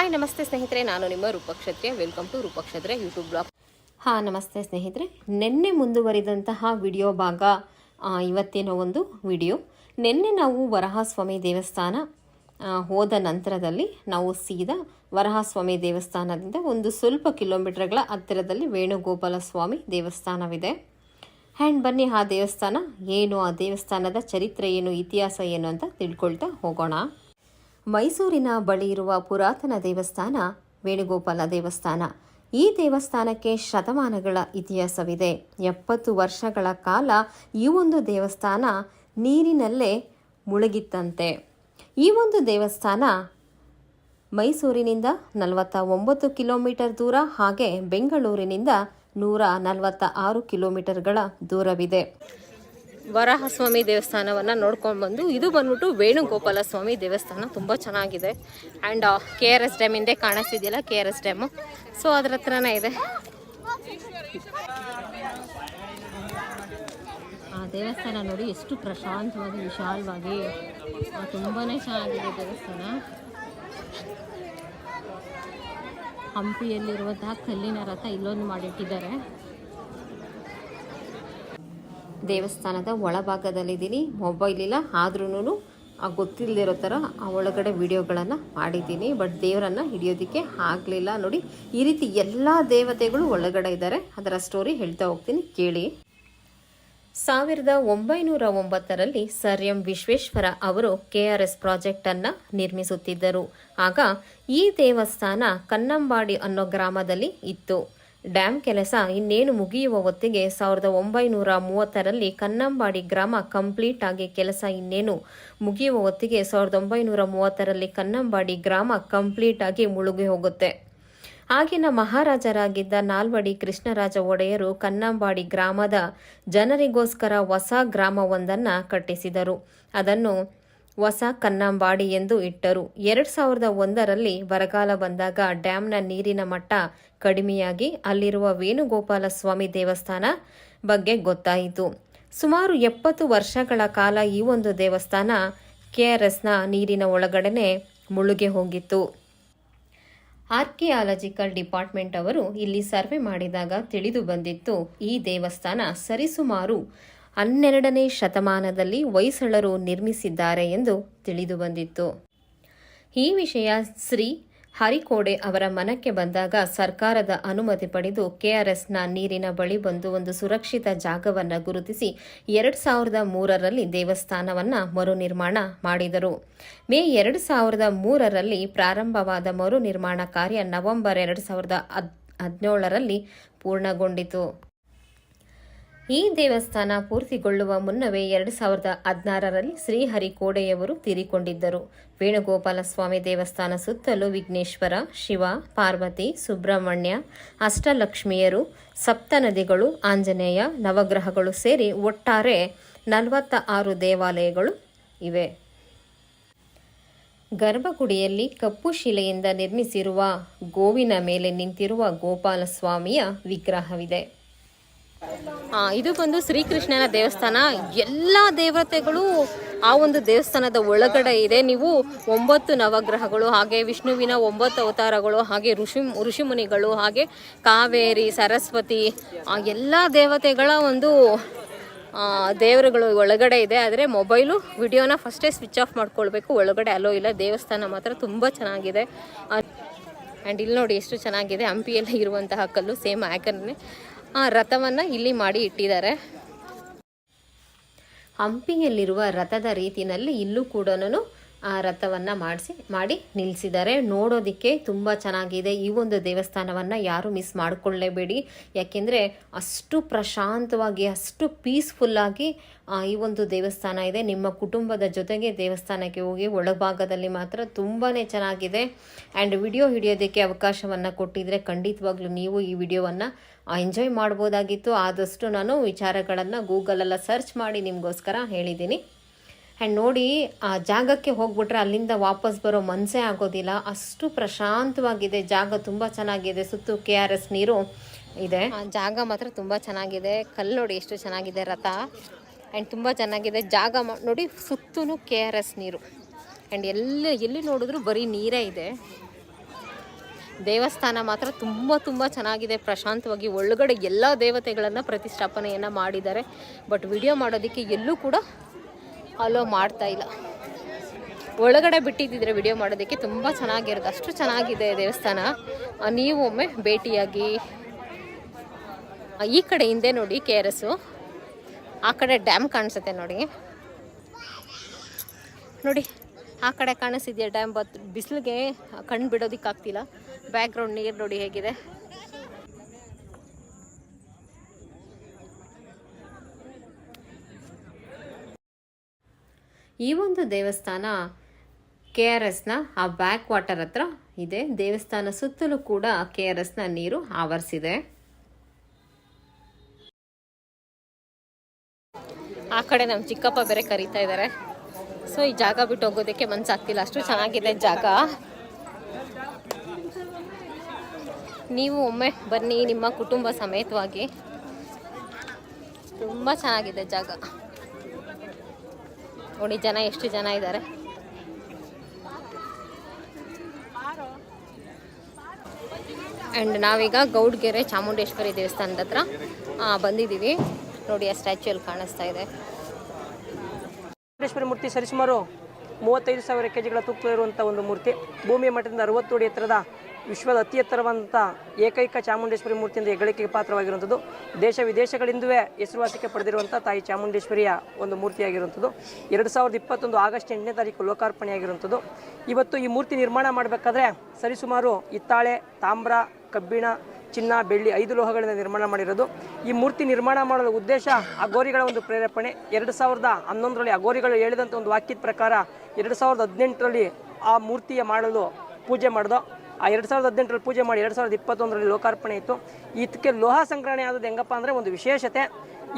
Hi, ನಮಸ್ತೆ ಸ್ನೇಹಿತರೆ. ನಾನು ನಿಮ್ಮ Rupakshatriya welcome to Rupakshatriya YouTube blog. ಹಾಂ, ನಮಸ್ತೆ ಸ್ನೇಹಿತರೆ. ನಿನ್ನೆ ಮುಂದುವರಿದಂತಹ ವಿಡಿಯೋ ಭಾಗ ಇವತ್ತಿನ ಒಂದು ವಿಡಿಯೋ. ನಿನ್ನೆ ನಾವು ವರಹಸ್ವಾಮಿ ದೇವಸ್ಥಾನ ಹೋದ ನಂತರದಲ್ಲಿ ನಾವು ಸೀದಾ ವರಹಸ್ವಾಮಿ ದೇವಸ್ಥಾನದಿಂದ ಒಂದು ಸ್ವಲ್ಪ ಕಿಲೋಮೀಟರ್ಗಳ ಹತ್ತಿರದಲ್ಲಿ ವೇಣುಗೋಪಾಲ ಸ್ವಾಮಿ ದೇವಸ್ಥಾನವಿದೆ. ಹ್ಯಾಂಡ್ ಬನ್ನಿ, ಆ ದೇವಸ್ಥಾನ. ಏನು, ಆ ದೇವಸ್ಥಾನದ ಚರಿತ್ರೆ ಏನು, ಇತಿಹಾಸ ಏನು ಅಂತ ತಿಳ್ಕೊಳ್ತಾ ಹೋಗೋಣ. ಮೈಸೂರಿನ ಬಳಿ ಇರುವ ಪುರಾತನ ದೇವಸ್ಥಾನ, ವೇಣುಗೋಪಾಲ ದೇವಸ್ಥಾನ. ಈ ದೇವಸ್ಥಾನಕ್ಕೆ ಶತಮಾನಗಳ ಇತಿಹಾಸವಿದೆ. ಎಪ್ಪತ್ತು ವರ್ಷಗಳ ಕಾಲ ಈ ಒಂದು ದೇವಸ್ಥಾನ ನೀರಿನಲ್ಲೇ ಮುಳುಗಿತ್ತಂತೆ. ಈ ಒಂದು ದೇವಸ್ಥಾನ ಮೈಸೂರಿನಿಂದ ನಲವತ್ತ ಒಂಬತ್ತು ಕಿಲೋಮೀಟರ್ ದೂರ ಹಾಗೆ ಬೆಂಗಳೂರಿನಿಂದ ನೂರ ನಲವತ್ತ ಆರು ಕಿಲೋಮೀಟರ್ಗಳ ದೂರವಿದೆ. ವರಾಹಸ್ವಾಮಿ ದೇವಸ್ಥಾನವನ್ನು ನೋಡ್ಕೊಂಡು ಬಂದು, ಇದು ಬಂದ್ಬಿಟ್ಟು ವೇಣುಗೋಪಾಲ ಸ್ವಾಮಿ ದೇವಸ್ಥಾನ ತುಂಬ ಚೆನ್ನಾಗಿದೆ. And K R S dam ಹಿಂದೆ ಕಾಣಿಸ್ತಿದೆಯಲ್ಲ K R S dam so ಅದ್ರ ಹತ್ರನೇ ಇದೆ. ಆ ದೇವಸ್ಥಾನ ನೋಡಿ ಎಷ್ಟು ಪ್ರಶಾಂತವಾಗಿ, ವಿಶಾಲವಾಗಿ ತುಂಬಾ ಚೆನ್ನಾಗಿದೆ ದೇವಸ್ಥಾನ. ಹಂಪಿಯಲ್ಲಿರುವಂತಹ ಕಲ್ಲಿನ ರಥ ಇಲ್ಲೊಂದು ಮಾಡಿಟ್ಟಿದ್ದಾರೆ. ದೇವಸ್ಥಾನದ ಒಳಭಾಗದಲ್ಲಿದ್ದೀನಿ. ಮೊಬೈಲ್ ಇಲ್ಲ ಆದ್ರೂ ಗೊತ್ತಿಲ್ಲದಿರೋ ಥರ ಆ ಒಳಗಡೆ ವಿಡಿಯೋಗಳನ್ನು ಮಾಡಿದ್ದೀನಿ. ಬಟ್ ದೇವರನ್ನು ಹಿಡಿಯೋದಕ್ಕೆ ಆಗಲಿಲ್ಲ ನೋಡಿ. ಈ ರೀತಿ ಎಲ್ಲ ದೇವತೆಗಳು ಒಳಗಡೆ ಇದ್ದಾರೆ. ಅದರ ಸ್ಟೋರಿ ಹೇಳ್ತಾ ಹೋಗ್ತೀನಿ. ಕೇಳಿ. ಸಾವಿರದ ಒಂಬೈನೂರ ಒಂಬತ್ತರಲ್ಲಿ ಸರ್ ಎಂ ವಿಶ್ವೇಶ್ವರ ಅವರು ಕೆ ಆರ್ ಪ್ರಾಜೆಕ್ಟ್ ಪ್ರಾಜೆಕ್ಟನ್ನು ನಿರ್ಮಿಸುತ್ತಿದ್ದರು. ಆಗ ಈ ದೇವಸ್ಥಾನ ಕನ್ನಂಬಾಡಿ ಅನ್ನೋ ಗ್ರಾಮದಲ್ಲಿ ಇತ್ತು. ಡ್ಯಾಮ್ ಕೆಲಸ ಇನ್ನೇನು ಮುಗಿಯುವ ಹೊತ್ತಿಗೆ ಸಾವಿರದ ಒಂಬೈನೂರ ಮೂವತ್ತರಲ್ಲಿ ಕನ್ನಂಬಾಡಿ ಗ್ರಾಮ ಕಂಪ್ಲೀಟ್ ಆಗಿ ಕೆಲಸ ಇನ್ನೇನು ಮುಗಿಯುವ ಹೊತ್ತಿಗೆ ಸಾವಿರದ ಒಂಬೈನೂರ ಮೂವತ್ತರಲ್ಲಿ ಕನ್ನಂಬಾಡಿ ಗ್ರಾಮ ಕಂಪ್ಲೀಟ್ ಆಗಿ ಮುಳುಗಿ ಹೋಗುತ್ತೆ. ಆಗಿನ ಮಹಾರಾಜರಾಗಿದ್ದ ನಾಲ್ವಡಿ ಕೃಷ್ಣರಾಜ ಒಡೆಯರು ಕನ್ನಂಬಾಡಿ ಗ್ರಾಮದ ಜನರಿಗೋಸ್ಕರ ಹೊಸ ಗ್ರಾಮವೊಂದನ್ನು ಕಟ್ಟಿಸಿದರು. ಅದನ್ನು ಹೊಸ ಕನ್ನಂಬಾಡಿ ಎಂದು ಇಟ್ಟರು. ಎರಡು ಸಾವಿರದ ಒಂದರಲ್ಲಿ ಬರಗಾಲ ಬಂದಾಗ ಡ್ಯಾಂನ ನೀರಿನ ಮಟ್ಟ ಕಡಿಮೆಯಾಗಿ ಅಲ್ಲಿರುವ ವೇಣುಗೋಪಾಲ ಸ್ವಾಮಿ ದೇವಸ್ಥಾನ ಬಗ್ಗೆ ಗೊತ್ತಾಯಿತು. ಸುಮಾರು ಎಪ್ಪತ್ತು ವರ್ಷಗಳ ಕಾಲ ಈ ಒಂದು ದೇವಸ್ಥಾನ ಕೆಆರ್ಎಸ್ನ ನೀರಿನ ಒಳಗಡೆನೆ ಮುಳುಗೆ ಹೋಗಿತ್ತು. ಆರ್ಕಿಯಾಲಜಿಕಲ್ ಡಿಪಾರ್ಟ್ಮೆಂಟ್ ಅವರು ಇಲ್ಲಿ ಸರ್ವೆ ಮಾಡಿದಾಗ ತಿಳಿದು ಬಂದಿತ್ತು, ಈ ದೇವಸ್ಥಾನ ಸರಿಸುಮಾರು ಹನ್ನೆರಡನೇ ಶತಮಾನದಲ್ಲಿ ಹೊಯ್ಸಳರು ನಿರ್ಮಿಸಿದ್ದಾರೆ ಎಂದು ತಿಳಿದು ಬಂದಿತ್ತು. ಈ ವಿಷಯ ಶ್ರೀ ಹರಿಕೋಡೆ ಅವರ ಮನಕ್ಕೆ ಬಂದಾಗ ಸರ್ಕಾರದ ಅನುಮತಿ ಪಡೆದು ಕೆಆರ್ಎಸ್ನ ನೀರಿನ ಬಳಿ ಬಂದು ಒಂದು ಸುರಕ್ಷಿತ ಜಾಗವನ್ನು ಗುರುತಿಸಿ ಎರಡು ಸಾವಿರದ ಮೂರರಲ್ಲಿ ದೇವಸ್ಥಾನವನ್ನು ಮರು ನಿರ್ಮಾಣ ಮಾಡಿದರು. ಮೇ ಎರಡು ಸಾವಿರದ ಮೂರರಲ್ಲಿ ಪ್ರಾರಂಭವಾದ ಮರು ನಿರ್ಮಾಣ ಕಾರ್ಯ ನವೆಂಬರ್ ಎರಡು ಸಾವಿರದ ಹದ್ ಹದಿನೇಳರಲ್ಲಿ ಪೂರ್ಣಗೊಂಡಿತು. ಈ ದೇವಸ್ಥಾನ ಪೂರ್ತಿಗೊಳ್ಳುವ ಮುನ್ನವೇ ಎರಡು ಸಾವಿರದ ಹದಿನಾರರಲ್ಲಿ ಶ್ರೀಹರಿಕೋಡೆಯವರು ತೀರಿಕೊಂಡಿದ್ದರು. ವೇಣುಗೋಪಾಲ ಸ್ವಾಮಿ ದೇವಸ್ಥಾನ ಸುತ್ತಲೂ ವಿಘ್ನೇಶ್ವರ, ಶಿವ, ಪಾರ್ವತಿ, ಸುಬ್ರಹ್ಮಣ್ಯ, ಅಷ್ಟಲಕ್ಷ್ಮಿಯರು ಸಪ್ತನದಿಗಳು ಆಂಜನೇಯ, ನವಗ್ರಹಗಳು ಸೇರಿ ಒಟ್ಟಾರೆ ನಲವತ್ತ ಆರು ದೇವಾಲಯಗಳು ಇವೆ. ಗರ್ಭಗುಡಿಯಲ್ಲಿ ಕಪ್ಪು ಶಿಲೆಯಿಂದ ನಿರ್ಮಿಸಿರುವ ಗೋವಿನ ಮೇಲೆ ನಿಂತಿರುವ ಗೋಪಾಲಸ್ವಾಮಿಯ ವಿಗ್ರಹವಿದೆ. ಇದು ಬಂದು ಶ್ರೀಕೃಷ್ಣನ ದೇವಸ್ಥಾನ. ಎಲ್ಲ ದೇವತೆಗಳು ಆ ಒಂದು ದೇವಸ್ಥಾನದ ಒಳಗಡೆ ಇದೆ. ನೀವು ಒಂಬತ್ತು ನವಗ್ರಹಗಳು, ಹಾಗೆ ವಿಷ್ಣುವಿನ ಒಂಬತ್ತು ಅವತಾರಗಳು, ಹಾಗೆ ಋಷಿ ಋಷಿಮುನಿಗಳು ಹಾಗೆ ಕಾವೇರಿ, ಸರಸ್ವತಿ ಎಲ್ಲ ದೇವತೆಗಳ ಒಂದು ದೇವರುಗಳು ಒಳಗಡೆ ಇದೆ. ಆದರೆ ಮೊಬೈಲು ವಿಡಿಯೋನ ಫಸ್ಟೇ ಸ್ವಿಚ್ ಆಫ್ ಮಾಡ್ಕೊಳ್ಬೇಕು. ಒಳಗಡೆ ಅಲೋ ಇಲ್ಲ, ದೇವಸ್ಥಾನ ಮಾತ್ರ ತುಂಬ ಚೆನ್ನಾಗಿದೆ. ಆ್ಯಂಡ್ ಇಲ್ಲಿ ನೋಡಿ ಎಷ್ಟು ಚೆನ್ನಾಗಿದೆ. ಹಂಪಿಯಲ್ಲಿ ಇರುವಂತಹ ಕಲ್ಲು, ಸೇಮ್ ಆ್ಯಕನ್ನೇ ಆ ರಥವನ್ನು ಇಲ್ಲಿ ಮಾಡಿ ಇಟ್ಟಿದ್ದಾರೆ. ಹಂಪಿಯಲ್ಲಿರುವ ರಥದ ರೀತಿಯಲ್ಲಿ ಇಲ್ಲೂ ಕೂಡ ರಥವನ್ನು ಮಾಡಿಸಿ ಮಾಡಿ ನಿಲ್ಲಿಸಿದ್ದಾರೆ ನೋಡೋದಕ್ಕೆ ತುಂಬ ಚೆನ್ನಾಗಿದೆ. ಈ ಒಂದು ದೇವಸ್ಥಾನವನ್ನು ಯಾರು ಮಿಸ್ ಮಾಡಿಕೊಳ್ಳೇಬೇಡಿ. ಯಾಕೆಂದರೆ ಅಷ್ಟು ಪ್ರಶಾಂತವಾಗಿ ಅಷ್ಟು ಪೀಸ್ಫುಲ್ಲಾಗಿ ಆ, ಈ ಒಂದು ದೇವಸ್ಥಾನ ಇದೆ. ನಿಮ್ಮ ಕುಟುಂಬದ ಜೊತೆಗೆ ದೇವಸ್ಥಾನಕ್ಕೆ ಹೋಗಿ ಒಳಭಾಗದಲ್ಲಿ ಮಾತ್ರ ತುಂಬಾ ಚೆನ್ನಾಗಿದೆ. ಆ್ಯಂಡ್ ವಿಡಿಯೋ ಹಿಡಿಯೋದಕ್ಕೆ ಅವಕಾಶವನ್ನು ಕೊಟ್ಟಿದ್ರೆ ಖಂಡಿತವಾಗ್ಲೂ ನೀವು ಈ ವಿಡಿಯೋವನ್ನು ಎಂಜಾಯ್ ಮಾಡ್ಬೋದಾಗಿತ್ತು. ಆದಷ್ಟು ನಾನು ವಿಚಾರಗಳನ್ನು ಗೂಗಲಲ್ಲ ಸರ್ಚ್ ಮಾಡಿ ನಿಮಗೋಸ್ಕರ ಹೇಳಿದ್ದೀನಿ. ಆ್ಯಂಡ್ ನೋಡಿ, ಆ ಜಾಗಕ್ಕೆ ಹೋಗ್ಬಿಟ್ರೆ ಅಲ್ಲಿಂದ ವಾಪಸ್ ಬರೋ ಮನಸ್ಸೇ ಆಗೋದಿಲ್ಲ. ಅಷ್ಟು ಪ್ರಶಾಂತವಾಗಿದೆ. ಜಾಗ ತುಂಬ ಚೆನ್ನಾಗಿದೆ. ಸುತ್ತು ಕೆ ಆರ್ ಎಸ್ ನೀರು ಇದೆ. ಆ ಜಾಗ ಮಾತ್ರ ತುಂಬ ಚೆನ್ನಾಗಿದೆ. ಕಲ್ಲು ನೋಡಿ ಎಷ್ಟು ಚೆನ್ನಾಗಿದೆ ರಥ. ಆ್ಯಂಡ್ ತುಂಬ ಚೆನ್ನಾಗಿದೆ. ಜಾಗ ನೋಡಿ ಸುತ್ತೂ ಕೆ ಆರ್ ಎಸ್ ನೀರು. ಆ್ಯಂಡ್ ಎಲ್ಲ, ಎಲ್ಲಿ ನೋಡಿದ್ರು ಬರೀ ನೀರೇ ಇದೆ. ದೇವಸ್ಥಾನ ಮಾತ್ರ ತುಂಬ ತುಂಬ ಚೆನ್ನಾಗಿದೆ. ಪ್ರಶಾಂತವಾಗಿ ಒಳಗಡೆ ಎಲ್ಲ ದೇವತೆಗಳನ್ನು ಪ್ರತಿಷ್ಠಾಪನೆಯನ್ನು ಮಾಡಿದ್ದಾರೆ. ಬಟ್ ವಿಡಿಯೋ ಮಾಡೋದಕ್ಕೆ ಎಲ್ಲೂ ಕೂಡ ಅಲೋ ಮಾಡ್ತಾ ಇಲ್ಲ. ಒಳಗಡೆ ಬಿಟ್ಟಿದ್ದಿದ್ರೆ ವಿಡಿಯೋ ಮಾಡೋದಕ್ಕೆ ತುಂಬ ಚೆನ್ನಾಗಿರುತ್ತೆ. ಅಷ್ಟು ಚೆನ್ನಾಗಿದೆ ದೇವಸ್ಥಾನ. ನೀವು ಒಮ್ಮೆ ಭೇಟಿಯಾಗಿ. ಈ ಕಡೆ ಹಿಂದೆ ನೋಡಿ ಕೆ ಆರ್ ಎಸ್ಸು ಆ ಕಡೆ ಡ್ಯಾಮ್ ಕಾಣಿಸುತ್ತೆ ನೋಡಿ. ನೋಡಿ, ಆ ಕಡೆ ಕಾಣಿಸಿದ್ಯಾ ಡ್ಯಾಮ್? ಬತ್ ಬಿಸಿಲಿಗೆ ಕಣ್ಣು ಬಿಡೋದಕ್ಕಾಗ್ತಿಲ್ಲ. ಬ್ಯಾಕ್ಗ್ರೌಂಡ್ ನೀರು ನೋಡಿ ಹೇಗಿದೆ. ಈ ಒಂದು ದೇವಸ್ಥಾನ ಕೆ ಆರ್ ಎಸ್ನ ಆ ಬ್ಯಾಕ್ ವಾಟರ್ ಹತ್ರ ಇದೆ. ದೇವಸ್ಥಾನ ಸುತ್ತಲೂ ಕೂಡ ಕೆ ಆರ್ ಎಸ್ನ ನೀರು ಆವರಿಸಿದೆ. ಆ ಕಡೆ ನಮ್ಮ ಚಿಕ್ಕಪ್ಪ ಬೇರೆ ಕರೀತಾ ಇದ್ದಾರೆ. ಸೊ, ಈ ಜಾಗ ಬಿಟ್ಟು ಹೋಗೋದಕ್ಕೆ ಮನ್ಸಾಗ್ತಿಲ್ಲ. ಅಷ್ಟು ಚೆನ್ನಾಗಿದೆ ಜಾಗ. ನೀವು ಒಮ್ಮೆ ಬನ್ನಿ ನಿಮ್ಮ ಕುಟುಂಬ ಸಮೇತವಾಗಿ. ತುಂಬ ಚೆನ್ನಾಗಿದೆ ಜಾಗ. ನೋಡಿ ಜನ, ಎಷ್ಟು ಜನ ಇದ್ದಾರೆ? ಆ್ಯಂಡ್ ನಾವೀಗ ಗೌಡ್ಗೆರೆ ಚಾಮುಂಡೇಶ್ವರಿ ದೇವಸ್ಥಾನದ ಹತ್ರ ಬಂದಿದ್ದೀವಿ. ನೋಡಿ, ಆ ಸ್ಟ್ಯಾಚು ಅಲ್ಲಿ ಕಾಣಿಸ್ತಾ ಇದೆ. ಚಾಮುಂಡೇಶ್ವರಿ ಮೂರ್ತಿ ಸರಿಸುಮಾರು ಮೂವತ್ತೈದು ಸಾವಿರ ಕೆ ಜಿಗಳ ಒಂದು ಮೂರ್ತಿ. ಭೂಮಿಯ ಮಟ್ಟದಿಂದ ಅರವತ್ತು ಅಡಿ ಎತ್ತರದ ವಿಶ್ವದ ಅತಿ ಎತ್ತರವಾದಂಥ ಏಕೈಕ ಚಾಮುಂಡೇಶ್ವರಿ ಮೂರ್ತಿಯಿಂದ ಹೆಗ್ಗಳಿಕೆಗೆ ಪಾತ್ರವಾಗಿರುವಂಥದ್ದು. ದೇಶ ವಿದೇಶಗಳಿಂದವೇ ಹೆಸರುವಾಸಿಗೆ ಪಡೆದಿರುವಂಥ ತಾಯಿ ಚಾಮುಂಡೇಶ್ವರಿಯ ಒಂದು ಮೂರ್ತಿಯಾಗಿರುವಂಥದ್ದು. ಎರಡು ಸಾವಿರದ ಇಪ್ಪತ್ತೊಂದು ಆಗಸ್ಟ್ ಎಂಟನೇ ತಾರೀಕು ಲೋಕಾರ್ಪಣೆಯಾಗಿರುವಂಥದ್ದು. ಇವತ್ತು ಈ ಮೂರ್ತಿ ನಿರ್ಮಾಣ ಮಾಡಬೇಕಾದ್ರೆ ಸರಿಸುಮಾರು ಹಿತ್ತಾಳೆ, ತಾಮ್ರ, ಕಬ್ಬಿಣ, ಚಿನ್ನ, ಬೆಳ್ಳಿ ಐದು ಲೋಹಗಳಿಂದ ನಿರ್ಮಾಣ ಮಾಡಿರೋದು. ಈ ಮೂರ್ತಿ ನಿರ್ಮಾಣ ಮಾಡಲು ಉದ್ದೇಶ ಅಗೋರಿಗಳ ಒಂದು ಪ್ರೇರೇಪಣೆ. ಎರಡು ಸಾವಿರದ ಹನ್ನೊಂದರಲ್ಲಿ ಅಗೋರಿಗಳು ಹೇಳಿದಂಥ ಒಂದು ವಾಕ್ಯದ ಪ್ರಕಾರ ಎರಡು ಸಾವಿರದ ಹದಿನೆಂಟರಲ್ಲಿ ಆ ಮೂರ್ತಿಯ ಮಾಡಲು ಪೂಜೆ ಮಾಡ್ದೋ ಆ ಎರಡು ಸಾವಿರದ ಹದಿನೆಂಟರಲ್ಲಿ ಪೂಜೆ ಮಾಡಿ ಎರಡು ಸಾವಿರದ ಇಪ್ಪತ್ತೊಂದರಲ್ಲಿ ಲೋಕಾರ್ಪಣೆ ಇತ್ತು. ಇದಕ್ಕೆ ಲೋಹ ಸಂಗ್ರಹಣೆ ಆದದ್ದು ಹೆಂಗಪ್ಪ ಅಂದರೆ ಒಂದು ವಿಶೇಷತೆ.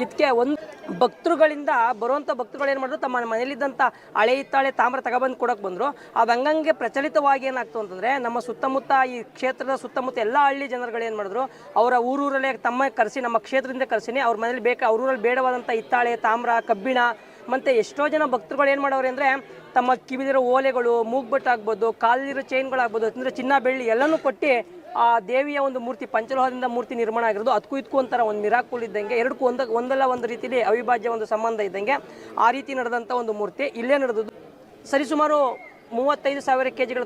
ಇದಕ್ಕೆ ಒಂದು ಭಕ್ತರುಗಳಿಂದ ಬರುವಂಥ ಭಕ್ತರುಗಳು ಏನು ಮಾಡಿದ್ರು, ತಮ್ಮ ಮನೆಯಲ್ಲಿದ್ದಂಥ ಹಳೆ ಹಿತ್ತಾಳೆ ತಾಮ್ರ ತಗೊಬಂದು ಕೊಡೋಕೆ ಬಂದರು. ಅದು ಹಂಗಂಗೆ ಪ್ರಚಲಿತವಾಗಿ ಏನಾಗ್ತು ಅಂತಂದರೆ, ನಮ್ಮ ಸುತ್ತಮುತ್ತ ಈ ಕ್ಷೇತ್ರದ ಸುತ್ತಮುತ್ತ ಎಲ್ಲ ಹಳ್ಳಿ ಜನರುಗಳು ಏನು ಮಾಡಿದ್ರು, ಅವರ ಊರೂರಲ್ಲೇ ತಮ್ಮ ಕರೆಸಿ, ನಮ್ಮ ಕ್ಷೇತ್ರದಿಂದ ಕರೆಸಿನಿ, ಅವ್ರ ಮನೇಲಿ ಬೇಕಾ, ಅವ್ರೂರಲ್ಲಿ ಬೇಡವಾದಂಥ ಹಿತ್ತಾಳೆ, ತಾಮ್ರ, ಕಬ್ಬಿಣ, ಮತ್ತು ಎಷ್ಟೋ ಜನ ಭಕ್ತರುಗಳು ಏನು ಮಾಡೋರು ಅಂದರೆ ತಮ್ಮ ಕಿವಿದಿರೋ ಓಲೆಗಳು ಮೂಗ್ಬಟ್ಟು ಆಗ್ಬೋದು ಕಾಲಿರೋ ಚೈನ್ಗಳಾಗ್ಬೋದು ಅಂದರೆ ಚಿನ್ನ, ಬೆಳ್ಳಿ ಎಲ್ಲನೂ ಕೊಟ್ಟು ಆ ದೇವಿಯ ಒಂದು ಮೂರ್ತಿ, ಪಂಚಲೋಹದಿಂದ ಮೂರ್ತಿ ನಿರ್ಮಾಣ ಆಗಿರೋದು. ಅದಕ್ಕೂ ಇದಕ್ಕೂ ಒಂಥರ ಒಂದು ಮಿರಾಕುಲ್ ಇದ್ದಂಗೆ, ಎರಡಕ್ಕೂ ಒಂದ, ಒಂದಲ್ಲ ಒಂದು ರೀತಿಯಲ್ಲಿ ಅವಿಭಾಜ್ಯ ಒಂದು ಸಂಬಂಧ ಇದ್ದಂಗೆ ಆ ರೀತಿ ನಡೆದಂಥ ಒಂದು ಮೂರ್ತಿ. ಇಲ್ಲೇ ನಡೆದದ್ದು ಸರಿಸುಮಾರು ಮೂವತ್ತೈದು ಸಾವಿರ ಕೆ ಜಿಗಳ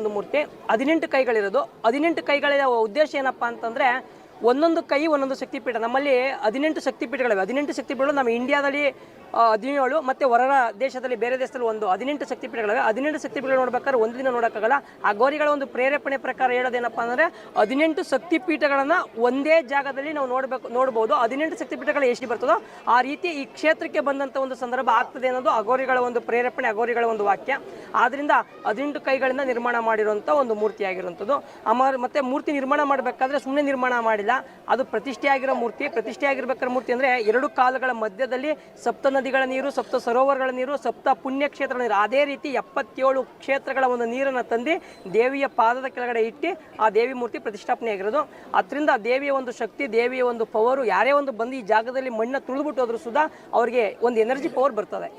ಒಂದು ಮೂರ್ತಿ. ಹದಿನೆಂಟು ಕೈಗಳಿರೋದು. ಹದಿನೆಂಟು ಕೈಗಳ ಉದ್ದೇಶ ಏನಪ್ಪ ಅಂತಂದರೆ ಒಂದೊಂದು ಕೈ, ಒಂದೊಂದು ಶಕ್ತಿಪೀಠ. ನಮ್ಮಲ್ಲಿ ಹದಿನೆಂಟು ಶಕ್ತಿಪೀಠಗಳಿವೆ. ಹದಿನೆಂಟು ಶಕ್ತಿಪೀಠಗಳು ನಮ್ಮ ಇಂಡಿಯಾದಲ್ಲಿ ಹದಿನೇಳು ಮತ್ತು ಹೊರ ದೇಶದಲ್ಲಿ, ಬೇರೆ ದೇಶದಲ್ಲಿ ಒಂದು. ಹದಿನೆಂಟು ಶಕ್ತಿಪೀಠಗಳಿವೆ. ಹದಿನೆಂಟು ಶಕ್ತಿಪೀಠಗಳು ನೋಡ್ಬೇಕಾದ್ರೆ ಒಂದು ದಿನ ನೋಡೋಕ್ಕಾಗಲ್ಲ. ಆ ಗೋರಿಗಳ ಒಂದು ಪ್ರೇರೇಪಣೆ ಪ್ರಕಾರ ಹೇಳೋದೇನಪ್ಪ ಅಂದರೆ, ಹದಿನೆಂಟು ಶಕ್ತಿಪೀಠಗಳನ್ನು ಒಂದೇ ಜಾಗದಲ್ಲಿ ನಾವು ನೋಡಬೇಕು, ನೋಡ್ಬೋದು. ಹದಿನೆಂಟು ಶಕ್ತಿಪೀಠಗಳು ಎಷ್ಟು ಬರ್ತದೋ, ಆ ರೀತಿ ಈ ಕ್ಷೇತ್ರಕ್ಕೆ ಬಂದಂಥ ಒಂದು ಸಂದರ್ಭ ಆಗ್ತದೆ ಅನ್ನೋದು ಅಗೋರಿಗಳ ಒಂದು ಪ್ರೇರೇಪಣೆ ಅಗೋರಿಗಳ ಒಂದು ವಾಕ್ಯ. ಆದ್ದರಿಂದ ಹದಿನೆಂಟು ಕೈಗಳಿಂದ ನಿರ್ಮಾಣ ಮಾಡಿರುವಂಥ ಒಂದು ಮೂರ್ತಿಯಾಗಿರುವಂಥದ್ದು. ಅಮರ್ ಮತ್ತೆ ಮೂರ್ತಿ ನಿರ್ಮಾಣ ಮಾಡಬೇಕಾದ್ರೆ ಸುಮ್ಮನೆ ನಿರ್ಮಾಣ ಮಾಡಿಲ್ಲ ಅದು ಪ್ರತಿಷ್ಠೆಯಾಗಿರೋ ಮೂರ್ತಿ ಪ್ರತಿಷ್ಠೆ ಆಗಿರ್ಬೇಕಾದ್ರೆ ಮೂರ್ತಿ ಅಂದರೆ ಎರಡು ಕಾಲುಗಳ ಮಧ್ಯದಲ್ಲಿ ಸಪ್ತ ನದಿಗಳ ನೀರು, ಸಪ್ತ ಸರೋವರಗಳ ನೀರು, ಸಪ್ತ ಪುಣ್ಯಕ್ಷೇತ್ರಗಳ ನೀರು. ಅದೇ ರೀತಿ ಎಪ್ಪತ್ತೇಳು ಕ್ಷೇತ್ರಗಳ ಒಂದು ನೀರನ್ನು ತಂದು ದೇವಿಯ ಪಾದದ ಕೆಳಗಡೆ ಇಟ್ಟು ಆ ದೇವಿ ಮೂರ್ತಿ ಪ್ರತಿಷ್ಠಾಪನೆ ಆಗಿರೋದು. ಅದರಿಂದ ದೇವಿಯ ಒಂದು ಶಕ್ತಿ, ದೇವಿಯ ಒಂದು ಪವರು ಯಾರೇ ಒಂದು ಬಂದು ಈ ಜಾಗದಲ್ಲಿ ಮಣ್ಣ ತುಳಿದ್ಬಿಟ್ಟು ಹೋದ್ರೂ ಸುದಾ ಅವರಿಗೆ ಒಂದು ಎನರ್ಜಿ ಪವರ್ ಬರ್ತದೆ.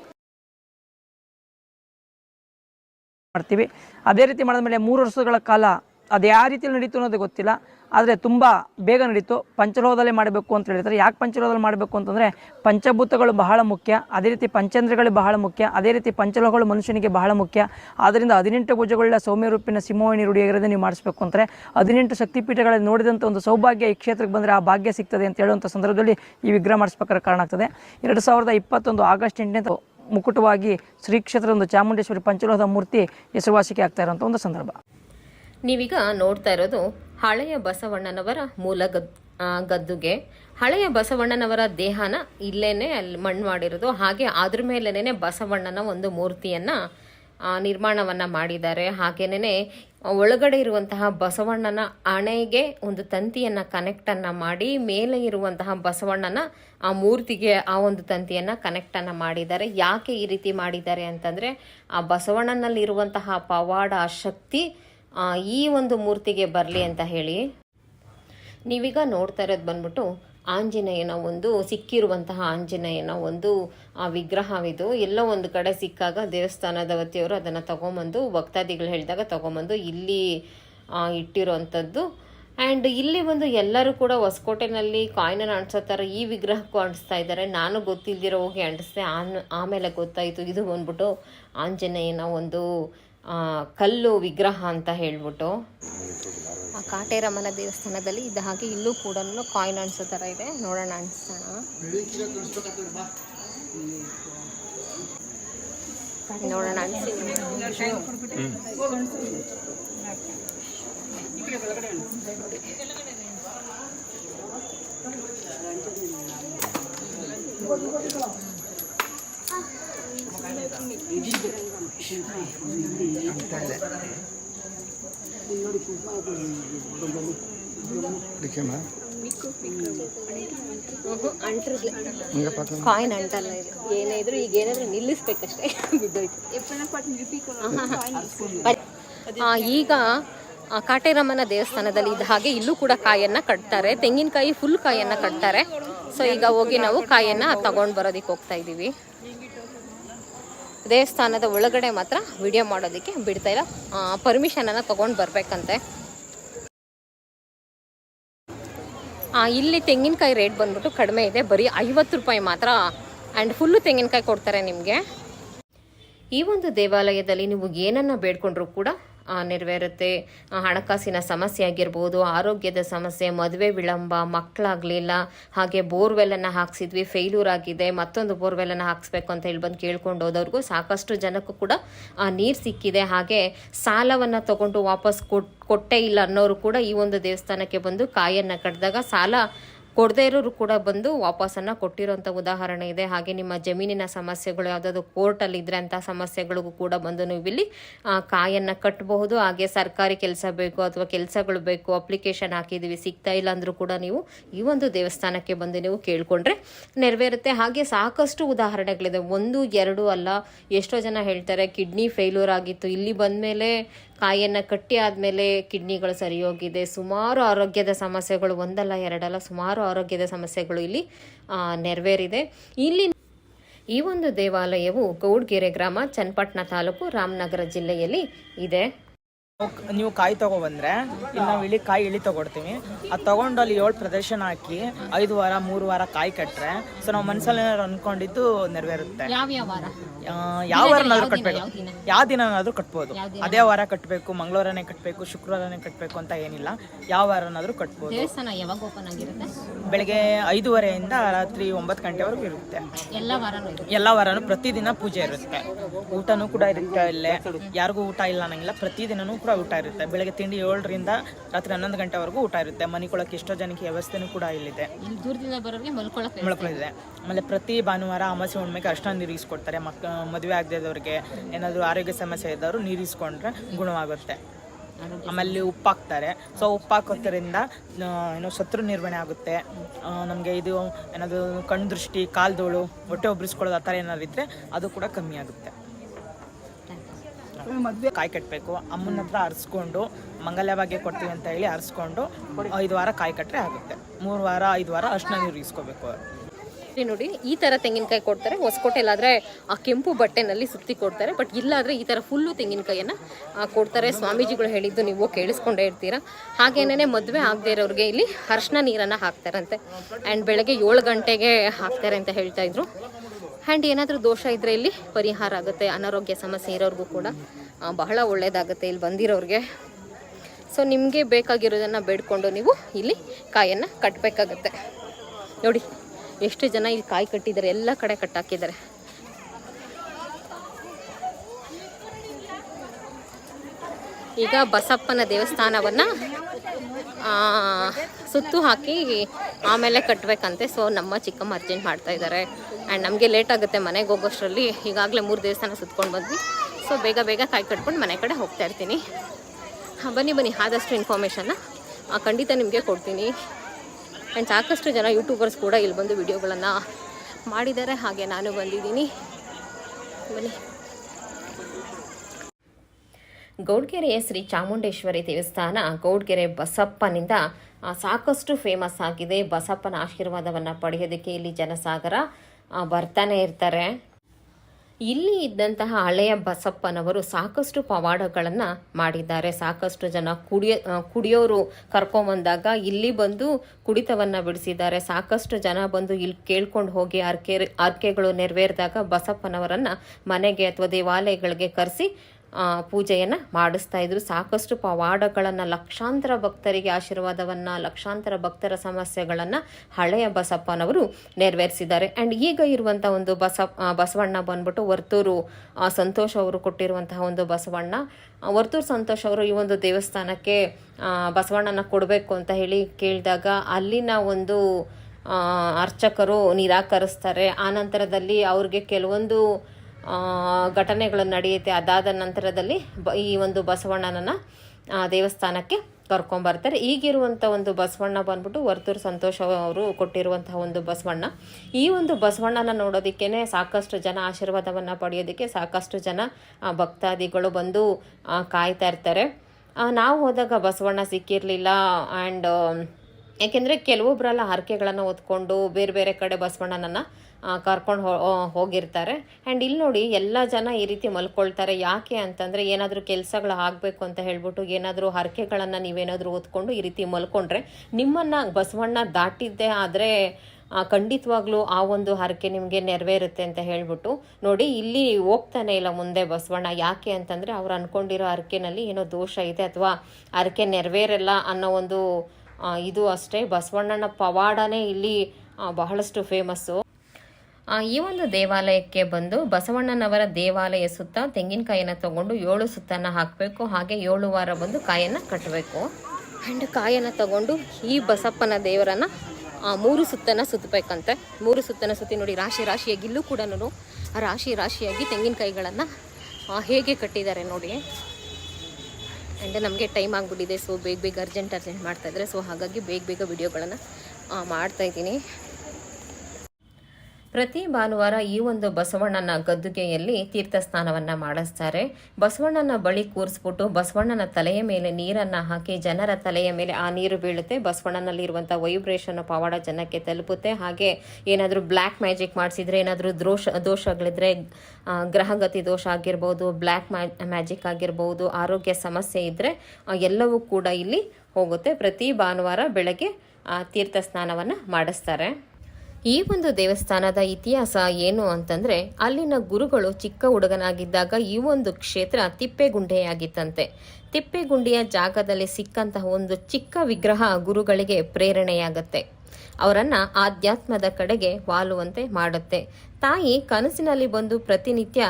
ಮಾಡ್ತೀವಿ. ಅದೇ ರೀತಿ ಮಾಡಿದ್ಮೇಲೆ ಮೂರು ವರ್ಷಗಳ ಕಾಲ ಅದು ಯಾವ ರೀತಿಯಲ್ಲಿ ನಡೀತು ಅನ್ನೋದು ಗೊತ್ತಿಲ್ಲ. ಆದರೆ ತುಂಬ ಬೇಗ ನಡೀತು. ಪಂಚಲೋಹದಲ್ಲೇ ಮಾಡಬೇಕು ಅಂತ ಹೇಳ್ತಾರೆ ಯಾಕೆ ಪಂಚಲೋಹದಲ್ಲಿ ಮಾಡಬೇಕು ಅಂತಂದರೆ ಪಂಚಭೂತಗಳು ಬಹಳ ಮುಖ್ಯ. ಅದೇ ರೀತಿ ಪಂಚೇಂದ್ರಗಳು ಬಹಳ ಮುಖ್ಯ. ಅದೇ ರೀತಿ ಪಂಚಲೋಹಗಳು ಮನುಷ್ಯನಿಗೆ ಬಹಳ ಮುಖ್ಯ. ಆದ್ದರಿಂದ ಹದಿನೆಂಟು ಭುಜಗಳ ಸೌಮ್ಯ ರೂಪಿನ ಸಿಂಹವಾಹಿನಿ ರೂಢಿಯಾಗಿರೋದೇ ನೀವು ಮಾಡಿಸ್ಬೇಕು ಅಂದರೆ ಹದಿನೆಂಟು ಶಕ್ತಿಪೀಠಗಳಲ್ಲಿ ನೋಡಿದಂಥ ಒಂದು ಸೌಭಾಗ್ಯ ಈ ಕ್ಷೇತ್ರಕ್ಕೆ ಬಂದರೆ ಆ ಭಾಗ್ಯ ಸಿಗ್ತದೆ ಅಂತ ಹೇಳುವಂಥ ಸಂದರ್ಭದಲ್ಲಿ ಈ ವಿಗ್ರಹ ಮಾಡಿಸ್ಬೇಕಾದ್ರೆ ಕಾರಣ ಆಗ್ತದೆ. ಎರಡು ಸಾವಿರದ ಇಪ್ಪತ್ತೊಂದು ಆಗಸ್ಟ್ ಎಂಟನೇ ಮುಕುಟವಾಗಿ ಶ್ರೀ ಕ್ಷೇತ್ರದ ಒಂದು ಚಾಮುಂಡೇಶ್ವರಿ ಪಂಚಲೋಹದ ಮೂರ್ತಿ ಹೆಸರುವಾಸಿಕೆ ಆಗ್ತಾ ಇರೋಂಥ ಒಂದು ಸಂದರ್ಭ. ನೀವೀಗ ನೋಡ್ತಾ ಇರೋದು ಹಳೆಯ ಬಸವಣ್ಣನವರ ಮೂಲ ಗದ್ ಗದ್ದುಗೆ. ಹಳೆಯ ಬಸವಣ್ಣನವರ ದೇಹನ ಇಲ್ಲೇನೆ ಅಲ್ಲಿ ಮಣ್ಣು ಮಾಡಿರೋದು. ಹಾಗೆ ಅದ್ರ ಮೇಲೇನೆ ಬಸವಣ್ಣನ ಒಂದು ಮೂರ್ತಿಯನ್ನ ನಿರ್ಮಾಣವನ್ನ ಮಾಡಿದ್ದಾರೆ. ಹಾಗೇನೆ ಒಳಗಡೆ ಇರುವಂತಹ ಬಸವಣ್ಣನ ಅಣೆಗೆ ಒಂದು ತಂತಿಯನ್ನ ಕನೆಕ್ಟ್ ಅನ್ನ ಮಾಡಿ, ಮೇಲೆ ಇರುವಂತಹ ಬಸವಣ್ಣನ ಆ ಮೂರ್ತಿಗೆ ಆ ಒಂದು ತಂತಿಯನ್ನ ಕನೆಕ್ಟ್ ಅನ್ನ ಮಾಡಿದ್ದಾರೆ. ಯಾಕೆ ಈ ರೀತಿ ಮಾಡಿದ್ದಾರೆ ಅಂತಂದ್ರೆ, ಆ ಬಸವಣ್ಣನಲ್ಲಿರುವಂತಹ ಪವಾಡ, ಶಕ್ತಿ ಈ ಒಂದು ಮೂರ್ತಿಗೆ ಬರಲಿ ಅಂತ ಹೇಳಿ ನೀವೀಗ ನೋಡ್ತಾ ಇರೋದು ಬಂದ್ಬಿಟ್ಟು ಆಂಜನೇಯನ ಒಂದು, ಸಿಕ್ಕಿರುವಂತಹ ಆಂಜನೇಯನ ಒಂದು, ಆ ವಿಗ್ರಹವಿದು. ಎಲ್ಲೋ ಒಂದು ಕಡೆ ಸಿಕ್ಕಾಗ ದೇವಸ್ಥಾನದ ವತಿಯವರು ಅದನ್ನು ತಗೊಂಬಂದು, ಭಕ್ತಾದಿಗಳು ಹೇಳಿದಾಗ ತಗೊಂಬಂದು ಇಲ್ಲಿ ಇಟ್ಟಿರೋವಂಥದ್ದು ಆ್ಯಂಡ್ ಇಲ್ಲಿ ಒಂದು ಎಲ್ಲರೂ ಕೂಡ ಹೊಸಕೋಟೆನಲ್ಲಿ ಕಾಯಿನನ್ನು ಅಂಟಿಸೋ ಥರ ಈ ವಿಗ್ರಹಕ್ಕೂ ಅಂಟಿಸ್ತಾ ಇದ್ದಾರೆ. ನಾನು ಗೊತ್ತಿಲ್ದಿರೋ ಹೋಗಿ ಅಂಟಿಸ್ದೆ ಆಮೇಲೆ ಗೊತ್ತಾಯಿತು. ಇದು ಬಂದ್ಬಿಟ್ಟು ಆಂಜನೇಯನ ಒಂದು ಕಲ್ಲು ವಿಗ್ರಹ ಅಂತ ಹೇಳ್ಬಿಟ್ಟು. ಆ ಕಾಟೇರಮ್ಮನ ದೇವಸ್ಥಾನದಲ್ಲಿ ಇದ್ದ ಹಾಗೆ ಇಲ್ಲೂ ಕೂಡ ಕಾಯಿನ್ ಅನ್ಸೋ ಥರ ಇದೆ. ನೋಡೋಣ ಅನ್ಸೋಣ. ನೋಡೋಣ ಅನ್ಸಿ. ಕಾಯಿನ್ ಅಂಟಲ್ಲ ಇದು. ಏನೇ ಇದ್ರು ಈಗ ಏನಾದ್ರು ನಿಲ್ಲಿಸ್ಬೇಕಷ್ಟೇ. ಬಿದ್ದೋಯ್ತು. ಈಗ ಕಾಟೇರಮ್ಮನ ದೇವಸ್ಥಾನದಲ್ಲಿ ಇದ್ದ ಹಾಗೆ ಇಲ್ಲೂ ಕೂಡ ಕಾಯನ್ನ ಕಟ್ತಾರೆ. ತೆಂಗಿನಕಾಯಿ ಫುಲ್ ಕಾಯನ್ನ ಕಟ್ತಾರೆ. ಸೊ ಈಗ ಹೋಗಿ ನಾವು ಕಾಯನ್ನ ತಗೊಂಡು ಬರೋದಕ್ಕೆ ಹೋಗ್ತಾ ಇದ್ದೀವಿ ದೇವಸ್ಥಾನದ ಒಳಗಡೆ ಮಾತ್ರ ವಿಡಿಯೋ ಮಾಡೋದಕ್ಕೆ ಬಿಡ್ತಾ ಇಲ್ಲ. ಪರ್ಮಿಷನನ್ನು ತಗೊಂಡು ಬರಬೇಕಂತೆ. ಇಲ್ಲಿ ತೆಂಗಿನಕಾಯಿ ರೇಟ್ ಬಂದ್ಬಿಟ್ಟು ಕಡಿಮೆ ಇದೆ. ಬರೀ ಐವತ್ತು ರೂಪಾಯಿ ಮಾತ್ರ. ಆ್ಯಂಡ್ ಫುಲ್ಲು ತೆಂಗಿನಕಾಯಿ ಕೊಡ್ತಾರೆ ನಿಮಗೆ. ಈ ಒಂದು ದೇವಾಲಯದಲ್ಲಿ ನೀವು ಏನನ್ನ ಬೇಡ್ಕೊಂಡ್ರೂ ಕೂಡ ನೆರವೇರುತ್ತೆ. ಹಣಕಾಸಿನ ಸಮಸ್ಯೆ ಆಗಿರ್ಬೋದು, ಆರೋಗ್ಯದ ಸಮಸ್ಯೆ, ಮದುವೆ ವಿಳಂಬ, ಮಕ್ಕಳಾಗಲಿಲ್ಲ, ಹಾಗೆ ಬೋರ್ವೆಲನ್ನು ಹಾಕ್ಸಿದ್ವಿ ಫೇಲ್ಯೂರ್ ಆಗಿದೆ, ಮತ್ತೊಂದು ಬೋರ್ವೆಲನ್ನು ಹಾಕ್ಸ್ಬೇಕು ಅಂತ ಹೇಳಿ ಬಂದು ಕೇಳ್ಕೊಂಡು ಹೋದವ್ರಿಗೂ ಸಾಕಷ್ಟು ಜನಕ್ಕೂ ಕೂಡ ನೀರು ಸಿಕ್ಕಿದೆ. ಹಾಗೆ ಸಾಲವನ್ನು ತಗೊಂಡು ವಾಪಸ್ ಕೊಟ್ಟೇ ಇಲ್ಲ ಅನ್ನೋರು ಕೂಡ ಈ ಒಂದು ದೇವಸ್ಥಾನಕ್ಕೆ ಬಂದು ಕಾಯನ್ನು ಕಟ್ಟಿದಾಗ ಸಾಲ ಕೊಡದೇ ಇರೋರು ಕೂಡ ಬಂದು ವಾಪಸನ್ನು ಕೊಟ್ಟಿರೋಂಥ ಉದಾಹರಣೆ ಇದೆ. ಹಾಗೆ ನಿಮ್ಮ ಜಮೀನಿನ ಸಮಸ್ಯೆಗಳು ಯಾವುದಾದ್ರು ಕೋರ್ಟಲ್ಲಿ ಇದ್ರೆ ಅಂತ ಸಮಸ್ಯೆಗಳಿಗೂ ಕೂಡ ಬಂದು ನೀವು ಇಲ್ಲಿ ಕಾಯನ್ನು ಕಟ್ಟಬಹುದು ಹಾಗೆ ಸರ್ಕಾರಿ ಕೆಲಸ ಬೇಕು ಅಥವಾ ಕೆಲಸಗಳು ಬೇಕು ಅಪ್ಲಿಕೇಶನ್ ಹಾಕಿದ್ದೀವಿ, ಸಿಗ್ತಾ ಇಲ್ಲ ಅಂದರೂ ಕೂಡ ನೀವು ಈ ಒಂದು ದೇವಸ್ಥಾನಕ್ಕೆ ಬಂದು ನೀವು ಕೇಳಿಕೊಂಡ್ರೆ ನೆರವೇರುತ್ತೆ. ಹಾಗೆ ಸಾಕಷ್ಟು ಉದಾಹರಣೆಗಳಿದೆ. ಒಂದು, ಎರಡು ಅಲ್ಲ, ಎಷ್ಟೋ ಜನ ಹೇಳ್ತಾರೆ, ಕಿಡ್ನಿ ಫೇಲ್ಯೂರ್ ಆಗಿತ್ತು, ಇಲ್ಲಿ ಬಂದಮೇಲೆ ಕಾಯನ್ನು ಕಟ್ಟಿ ಆದಮೇಲೆ ಕಿಡ್ನಿಗಳು ಸರಿ ಹೋಗಿದೆ ಸುಮಾರು ಆರೋಗ್ಯದ ಸಮಸ್ಯೆಗಳು ಒಂದಲ್ಲ ಎರಡಲ್ಲ ಸುಮಾರು ಆರೋಗ್ಯದ ಸಮಸ್ಯೆಗಳು ಇಲ್ಲಿ ನೆರವೇರಿದೆ. ಇಲ್ಲಿ ಈ ಒಂದು ದೇವಾಲಯವು ಗೌಡ್ಗೆರೆ ಗ್ರಾಮ ಚನ್ನಪಟ್ಟಣ ತಾಲೂಕು ರಾಮನಗರ ಜಿಲ್ಲೆಯಲ್ಲಿ ಇದೆ. ನೀವು ಕಾಯಿ ತಗೊಬಂದ್ರೆ ಇಲ್ಲಿ ನಾವು ಇಳಿ ಕಾಯಿ ಇಳಿ ತಗೊಡ್ತೀವಿ. ಅದು ತಗೊಂಡು ಅಲ್ಲಿ ಏಳು ಪ್ರದರ್ಶನ ಹಾಕಿ ಐದು ವಾರ ಮೂರು ವಾರ ಕಾಯಿ ಕಟ್ಟರೆ ಸೊ ನಾವು ಮನಸ್ಸಲ್ಲಿ ಏನಾದ್ರು ಅನ್ಕೊಂಡಿದ್ದು ನೆರವೇರುತ್ತೆ. ಯಾವ ಯಾವ ವಾರ? ಆ, ಯಾವ ವಾರನಾದ್ರೂ ಕಟ್ಬೇಕು. ಯಾವ ದಿನನಾದ್ರೂ ಕಟ್ಬೋದು. ಅದೇ ವಾರ ಕಟ್ಟಬೇಕು ಮಂಗಳವಾರನೇ ಕಟ್ಟಬೇಕು ಶುಕ್ರವಾರನೇ ಕಟ್ಟಬೇಕು ಅಂತ ಏನಿಲ್ಲ. ಯಾವ ವಾರನಾದ್ರೂ ಕಟ್ಬೋದು. ದೇವಸ್ಥಾನ ಯಾವಾಗ ಓಪನ್ ಆಗಿರುತ್ತೆ? ಬೆಳಗ್ಗೆ ಐದೂವರೆಯಿಂದ ರಾತ್ರಿ ಒಂಬತ್ತು ಗಂಟೆವರೆಗೂ ಇರುತ್ತೆ. ಎಲ್ಲ ವಾರನೂ ಎಲ್ಲ ವಾರನೂ ಪ್ರತಿದಿನ ಪೂಜೆ ಇರುತ್ತೆ. ಊಟನೂ ಕೂಡ ಇರುತ್ತೆ ಇಲ್ಲೇ ಯಾರಿಗೂ ಊಟ ಇಲ್ಲ ಅನ್ನಂಗಿಲ್ಲ ಪ್ರತಿದಿನನೂ ಕೂಡ ಊಟ ಇರುತ್ತೆ. ಬೆಳಗ್ಗೆ ತಿಂಡಿ ಏಳರಿಂದ ರಾತ್ರಿ ಹನ್ನೊಂದು ಗಂಟೆವರೆಗೂ ಊಟ ಇರುತ್ತೆ. ಮನಿಕೊಳಕ್ಕೆ ಎಷ್ಟೋ ಜನಕ್ಕೆ ವ್ಯವಸ್ಥೆನೂ ಕೂಡ ಇಲ್ಲಿದೆ. ಇಲ್ಲಿ ದೂರದಿಂದ ಬರೋರಿಗೆ ಮಲ್ಕೊಳ್ಳಿದೆ ಆಮೇಲೆ ಪ್ರತಿ ಭಾನುವಾರ ಅಮಾಸೆ ಹುಣ್ಣಿಮೆಗೆ ಅಷ್ಟೊಂದು ಇರಿಸ್ಕೊಡ್ತಾರೆ. ಮಕ್ಕ ಮದುವೆ ಆಗದಿದ್ದವ್ರಿಗೆ ಏನಾದರೂ ಆರೋಗ್ಯ ಸಮಸ್ಯೆ ಇದ್ದವರು ನೀರಿಸ್ಕೊಂಡ್ರೆ ಗುಣವಾಗುತ್ತೆ. ಆಮೇಲೆ ಉಪ್ಪಾಕ್ತಾರೆ. ಉಪ್ಪು ಹಾಕ್ತಾರೆ ಸೊ ಉಪ್ಪು ಹಾಕೋದ್ರಿಂದ ಏನೋ ಏನು ಶತ್ರು ನಿರ್ವಹಣೆ ಆಗುತ್ತೆ. ನಮಗೆ ಇದು ಏನಾದರೂ ಕಣ್ಣು ದೃಷ್ಟಿ ಕಾಲ್ದೋಳು ಹೊಟ್ಟೆ ಒಬ್ಬರಿಸ್ಕೊಳ್ಳೋದು ಆ ಥರ ಏನಾದ್ರು ಇದ್ದರೆ ಅದು ಕೂಡ ಕಮ್ಮಿ ಆಗುತ್ತೆ. ಮದುವೆ ಕಾಯಿ ಕಟ್ಟಬೇಕು ಅಮ್ಮನ ಹತ್ರ ಅರ್ಸ್ಕೊಂಡು ಮಂಗಲ್ಯ ಭಾಗ್ಯ ಕೊಡ್ತೀವಿ ಅಂತ ಹೇಳಿ ಅರ್ಸ್ಕೊಂಡು ಐದು ವಾರ ಕಾಯಿ ಕಟ್ಟರೆ ಆಗುತ್ತೆ. ಮೂರು ವಾರ ಐದು ವಾರ ಅರ್ಶನ ನೀರು ಇಸ್ಕೋಬೇಕು ಇಲ್ಲಿ ನೋಡಿ ಈ ಥರ ತೆಂಗಿನಕಾಯಿ ಕೊಡ್ತಾರೆ. ಹೊಸಕೋಟೆಲ್ಲಾದ್ರೆ ಆ ಕೆಂಪು ಬಟ್ಟೆನಲ್ಲಿ ಸುತ್ತಿ ಕೊಡ್ತಾರೆ. ಬಟ್ ಇಲ್ಲಾದರೆ ಈ ಥರ ಫುಲ್ಲು ತೆಂಗಿನಕಾಯಿಯನ್ನು ಕೊಡ್ತಾರೆ. ಸ್ವಾಮೀಜಿಗಳು ಹೇಳಿದ್ದು ನೀವು ಕೇಳಿಸ್ಕೊಂಡೇ ಇರ್ತೀರಾ. ಹಾಗೇನೇ ಮದುವೆ ಆಗದೆ ಇರೋರಿಗೆ ಇಲ್ಲಿ ಅರ್ಶಿನ ನೀರನ್ನು ಹಾಕ್ತಾರಂತೆ. ಆ್ಯಂಡ್ ಬೆಳಗ್ಗೆ ಏಳು ಗಂಟೆಗೆ ಹಾಕ್ತಾರೆ ಅಂತ ಹೇಳ್ತಾ ಇದ್ರು. ಆ್ಯಂಡ್ ಏನಾದರೂ ದೋಷ ಇದ್ದರೆ ಇಲ್ಲಿ ಪರಿಹಾರ ಆಗುತ್ತೆ. ಅನಾರೋಗ್ಯ ಸಮಸ್ಯೆ ಇರೋರಿಗೂ ಕೂಡ ಬಹಳ ಒಳ್ಳೆಯದಾಗುತ್ತೆ ಇಲ್ಲಿ ಬಂದಿರೋರಿಗೆ. ಸೊ ನಿಮಗೆ ಬೇಕಾಗಿರೋದನ್ನು ಬೇಡ್ಕೊಂಡು ನೀವು ಇಲ್ಲಿ ಕಾಯನ್ನು ಕಟ್ಟಬೇಕಾಗತ್ತೆ ನೋಡಿ. ಎಷ್ಟು ಜನ ಇಲ್ಲಿ ಕಾಯಿ ಕಟ್ಟಿದ್ದಾರೆ, ಎಲ್ಲ ಕಡೆ ಕಟ್ಟಾಕಿದ್ದಾರೆ. ಈಗ ಬಸಪ್ಪನ ದೇವಸ್ಥಾನವನ್ನು ಸುತ್ತು ಹಾಕಿ ಆಮೇಲೆ ಕಟ್ಟಬೇಕಂತೆ ಸೊ ನಮ್ಮ ಚಿಕ್ಕಮ್ಮ ಅರ್ಜೆಂಟ್ ಮಾಡ್ತಾ ಇದ್ದಾರೆ. ಆ್ಯಂಡ್ ನಮಗೆ ಲೇಟ್ ಆಗುತ್ತೆ ಮನೆಗೆ ಹೋಗೋಷ್ಟರಲ್ಲಿ. ಈಗಾಗಲೇ ಮೂರು ದೇವಸ್ಥಾನ ಸುತ್ಕೊಂಡು ಬಂದ್ವಿ. ಸೊ ಬೇಗ ಬೇಗ ಕಾಯಿ ಕಟ್ಕೊಂಡು ಮನೆ ಕಡೆ ಹೋಗ್ತಾ ಇರ್ತೀನಿ. ಬನ್ನಿ ಬನ್ನಿ. ಆದಷ್ಟು ಇನ್ಫಾರ್ಮೇಷನ್ನ ಖಂಡಿತ ನಿಮಗೆ ಕೊಡ್ತೀನಿ. ಆ್ಯಂಡ್ ಸಾಕಷ್ಟು ಜನ ಯೂಟ್ಯೂಬರ್ಸ್ ಕೂಡ ಇಲ್ಲಿ ಬಂದು ವಿಡಿಯೋಗಳನ್ನು ಮಾಡಿದ್ದಾರೆ. ಹಾಗೆ ನಾನು ಬಂದಿದ್ದೀನಿ. ಬನ್ನಿ. ಗೌಡ್ಗೆರೆಯ ಶ್ರೀ ಚಾಮುಂಡೇಶ್ವರಿ ದೇವಸ್ಥಾನ ಗೌಡ್ಗೆರೆ ಬಸಪ್ಪನಿಂದ ಸಾಕಷ್ಟು ಫೇಮಸ್ ಆಗಿದೆ. ಬಸಪ್ಪನ ಆಶೀರ್ವಾದವನ್ನು ಪಡೆಯೋದಕ್ಕೆ ಇಲ್ಲಿ ಜನಸಾಗರ ಬರ್ತಾನೆ ಇರ್ತಾರೆ. ಇಲ್ಲಿ ಇದ್ದಂತಹ ಹಳೆಯ ಬಸಪ್ಪನವರು ಸಾಕಷ್ಟು ಪವಾಡಗಳನ್ನು ಮಾಡಿದ್ದಾರೆ. ಸಾಕಷ್ಟು ಜನ ಕುಡಿಯ ಕುಡಿಯೋರು ಕರ್ಕೊಂಬಂದಾಗ ಇಲ್ಲಿ ಬಂದು ಕುಡಿತವನ್ನು ಬಿಡಿಸಿದ್ದಾರೆ. ಸಾಕಷ್ಟು ಜನ ಬಂದು ಇಲ್ಲಿ ಕೇಳ್ಕೊಂಡು ಹೋಗಿ ಆರ್ಕೆ ಆರ್ಕೆಗಳು ನೆರವೇರಿದಾಗ ಬಸಪ್ಪನವರನ್ನು ಮನೆಗೆ ಅಥವಾ ದೇವಾಲಯಗಳಿಗೆ ಕರೆಸಿ ಪೂಜೆಯನ್ನು ಮಾಡಿಸ್ತಾ ಇದ್ರು. ಸಾಕಷ್ಟು ಪವಾಡಗಳನ್ನು ಲಕ್ಷಾಂತರ ಭಕ್ತರಿಗೆ ಆಶೀರ್ವಾದವನ್ನು, ಲಕ್ಷಾಂತರ ಭಕ್ತರ ಸಮಸ್ಯೆಗಳನ್ನು ಹಳೆಯ ಬಸಪ್ಪನವರು ನೆರವೇರಿಸಿದ್ದಾರೆ. ಆ್ಯಂಡ್ ಈಗ ಇರುವಂಥ ಒಂದು ಬಸ ಬಸವಣ್ಣ ಬಂದ್ಬಿಟ್ಟು ವರ್ತೂರು ಸಂತೋಷ ಅವರು ಕೊಟ್ಟಿರುವಂತಹ ಒಂದು ಬಸವಣ್ಣ ವರ್ತೂರು ಸಂತೋಷ್ ಅವರು ಈ ಒಂದು ದೇವಸ್ಥಾನಕ್ಕೆ ಬಸವಣ್ಣನ ಕೊಡಬೇಕು ಅಂತ ಹೇಳಿ ಕೇಳಿದಾಗ ಅಲ್ಲಿನ ಒಂದು ಅರ್ಚಕರು ನಿರಾಕರಿಸ್ತಾರೆ. ಆ ನಂತರದಲ್ಲಿ ಅವ್ರಿಗೆ ಕೆಲವೊಂದು ಘಟನೆಗಳು ನಡೆಯುತ್ತೆ. ಅದಾದ ನಂತರದಲ್ಲಿ ಈ ಒಂದು ಬಸವಣ್ಣನನ್ನು ದೇವಸ್ಥಾನಕ್ಕೆ ಕರ್ಕೊಂಬರ್ತಾರೆ ಈಗಿರುವಂಥ ಒಂದು ಬಸವಣ್ಣ ಬಂದ್ಬಿಟ್ಟು ವರ್ತೂರು ಸಂತೋಷ್ ಅವರು ಕೊಟ್ಟಿರುವಂತಹ ಒಂದು ಬಸವಣ್ಣ. ಈ ಒಂದು ಬಸವಣ್ಣನ ನೋಡೋದಕ್ಕೇ ಸಾಕಷ್ಟು ಜನ ಆಶೀರ್ವಾದವನ್ನು ಪಡೆಯೋದಕ್ಕೆ ಸಾಕಷ್ಟು ಜನ ಭಕ್ತಾದಿಗಳು ಬಂದು ಕಾಯ್ತಾ ಇರ್ತಾರೆ. ನಾವು ಹೋದಾಗ ಬಸವಣ್ಣ ಸಿಕ್ಕಿರಲಿಲ್ಲ. ಆ್ಯಂಡ್ ಯಾಕೆಂದರೆ ಕೆಲವೊಬ್ಬರೆಲ್ಲ ಹರಕೆಗಳನ್ನು ಹೊತ್ಕೊಂಡು ಬೇರೆ ಬೇರೆ ಕಡೆ ಬಸವಣ್ಣನನ್ನು ಕರ್ಕೊಂಡು ಹೋಗಿರ್ತಾರೆ. ಆ್ಯಂಡ್ ಇಲ್ಲಿ ನೋಡಿ ಎಲ್ಲ ಜನ ಈ ರೀತಿ ಮಲ್ಕೊಳ್ತಾರೆ. ಯಾಕೆ ಅಂತಂದರೆ ಏನಾದರೂ ಕೆಲಸಗಳು ಆಗಬೇಕು ಅಂತ ಹೇಳ್ಬಿಟ್ಟು ಏನಾದರೂ ಹರಕೆಗಳನ್ನು ನೀವೇನಾದರೂ ಓದ್ಕೊಂಡು ಈ ರೀತಿ ಮಲ್ಕೊಂಡ್ರೆ ನಿಮ್ಮನ್ನು ಬಸವಣ್ಣ ದಾಟಿದ್ದೆ ಆದರೆ ಖಂಡಿತವಾಗ್ಲೂ ಆ ಒಂದು ಹರಕೆ ನಿಮಗೆ ನೆರವೇರುತ್ತೆ ಅಂತ ಹೇಳ್ಬಿಟ್ಟು ನೋಡಿ ಇಲ್ಲಿ ಹೋಗ್ತಾನೆ ಇಲ್ಲ ಮುಂದೆ ಬಸವಣ್ಣ. ಯಾಕೆ ಅಂತಂದರೆ ಅವ್ರು ಅಂದ್ಕೊಂಡಿರೋ ಹರಕೆನಲ್ಲಿ ಏನೋ ದೋಷ ಇದೆ ಅಥವಾ ಹರಕೆ ನೆರವೇರಲ್ಲ ಅನ್ನೋ ಒಂದು ಇದು ಅಷ್ಟೇ. ಬಸವಣ್ಣನ ಪವಾಡನೇ ಇಲ್ಲಿ ಬಹಳಷ್ಟು ಫೇಮಸ್ಸು ಈ ಒಂದು ದೇವಾಲಯಕ್ಕೆ ಬಂದು ಬಸವಣ್ಣನವರ ದೇವಾಲಯ ಸುತ್ತ ತೆಂಗಿನಕಾಯಿಯನ್ನು ತಗೊಂಡು ಏಳು ಸುತ್ತನ್ನು ಹಾಕಬೇಕು. ಹಾಗೆ ಏಳು ವಾರ ಬಂದು ಕಾಯನ್ನು ಕಟ್ಟಬೇಕು ಆ್ಯಂಡ್ ಕಾಯನ್ನು ತಗೊಂಡು ಈ ಬಸಪ್ಪನ ದೇವರನ್ನು ಮೂರು ಸುತ್ತನ್ನು ಸುತ್ತಬೇಕಂತೆ. ಮೂರು ಸುತ್ತನ ಸುತ್ತಿ ನೋಡಿ, ರಾಶಿ ರಾಶಿಯಾಗಿ ಇಲ್ಲೂ ಕೂಡ ರಾಶಿ ರಾಶಿಯಾಗಿ ತೆಂಗಿನಕಾಯಿಗಳನ್ನು ಹೇಗೆ ಕಟ್ಟಿದ್ದಾರೆ ನೋಡಿ. ಆ್ಯಂಡ್ ನಮಗೆ ಟೈಮ್ ಆಗಿಬಿಟ್ಟಿದೆ, ಸೊ ಬೇಗ ಬೇಗ ಅರ್ಜೆಂಟ್ ಅರ್ಜೆಂಟ್ ಮಾಡ್ತಾಯಿದ್ರೆ ಸೊ ಹಾಗಾಗಿ ಬೇಗ ಬೇಗ ವಿಡಿಯೋಗಳನ್ನು ಮಾಡ್ತಾ ಇದ್ದೀನಿ. ಪ್ರತಿ ಭಾನುವಾರ ಈ ಒಂದು ಬಸವಣ್ಣನ ಗದ್ದುಗೆಯಲ್ಲಿ ತೀರ್ಥ ಸ್ನಾನವನ್ನ ಮಾಡಿಸ್ತಾರೆ. ಬಸವಣ್ಣನ ಬಳಿ ಕೂರಿಸ್ಬಿಟ್ಟು ಬಸವಣ್ಣನ ತಲೆಯ ಮೇಲೆ ನೀರನ್ನ ಹಾಕಿ ಜನರ ತಲೆಯ ಮೇಲೆ ಆ ನೀರು ಬೀಳುತ್ತೆ. ಬಸವಣ್ಣನಲ್ಲಿ ಇರುವಂಥ ವೈಬ್ರೇಷನ್ ಪವಾಡ ಜನಕ್ಕೆ ತಲುಪುತ್ತೆ. ಹಾಗೆ ಏನಾದರೂ ಬ್ಲ್ಯಾಕ್ ಮ್ಯಾಜಿಕ್ ಮಾಡಿಸಿದ್ರೆ ಏನಾದರೂ ದೋಷ ದೋಷಗಳಿದ್ರೆ ಗ್ರಹಗತಿ ದೋಷ ಆಗಿರ್ಬೋದು ಬ್ಲ್ಯಾಕ್ ಮ್ಯಾಜಿಕ್ ಆಗಿರ್ಬೋದು ಆರೋಗ್ಯ ಸಮಸ್ಯೆ ಇದ್ದರೆ ಎಲ್ಲವೂ ಕೂಡ ಇಲ್ಲಿ ಹೋಗುತ್ತೆ. ಪ್ರತಿ ಭಾನುವಾರ ಬೆಳಗ್ಗೆ ಆ, ತೀರ್ಥ ಸ್ನಾನವನ್ನು ಮಾಡಿಸ್ತಾರೆ. ಈ ಒಂದು ದೇವಸ್ಥಾನದ ಇತಿಹಾಸ ಏನು ಅಂತಂದ್ರೆ, ಅಲ್ಲಿನ ಗುರುಗಳು ಚಿಕ್ಕ ಹುಡುಗನಾಗಿದ್ದಾಗ ಈ ಒಂದು ಕ್ಷೇತ್ರ ತಿಪ್ಪೆಗುಂಡೆಯಾಗಿತ್ತಂತೆ. ತಿಪ್ಪೆಗುಂಡಿಯ ಜಾಗದಲ್ಲಿ ಸಿಕ್ಕಂತಹ ಒಂದು ಚಿಕ್ಕ ವಿಗ್ರಹ ಗುರುಗಳಿಗೆ ಪ್ರೇರಣೆಯಾಗತ್ತೆ. ಅವರನ್ನ ಆಧ್ಯಾತ್ಮದ ಕಡೆಗೆ ವಾಲುವಂತೆ ಮಾಡುತ್ತೆ. ತಾಯಿ ಕನಸಿನಲ್ಲಿ ಬಂದು ಪ್ರತಿನಿತ್ಯ